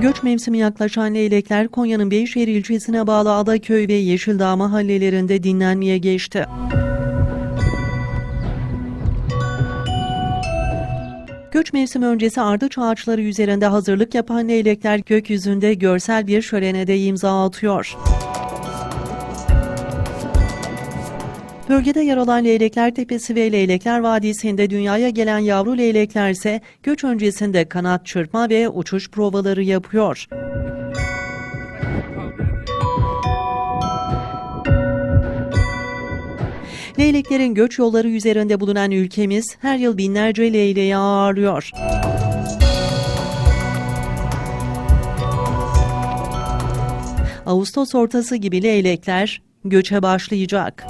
Göç mevsimi yaklaşan leylekler Konya'nın Beyşehir ilçesine bağlı Adaköy ve Yeşildağ mahallelerinde dinlenmeye geçti. Göç mevsimi öncesi ardıç ağaçları üzerinde hazırlık yapan leylekler gökyüzünde görsel bir şölene de imza atıyor. Bölgede yer alan Leylekler Tepesi ve Leylekler Vadisi'nde dünyaya gelen yavru leylekler ise göç öncesinde kanat çırpma ve uçuş provaları yapıyor. Leyleklerin göç yolları üzerinde bulunan ülkemiz her yıl binlerce leyleği ağırlıyor. Ağustos ortası gibi leylekler göçe başlayacak.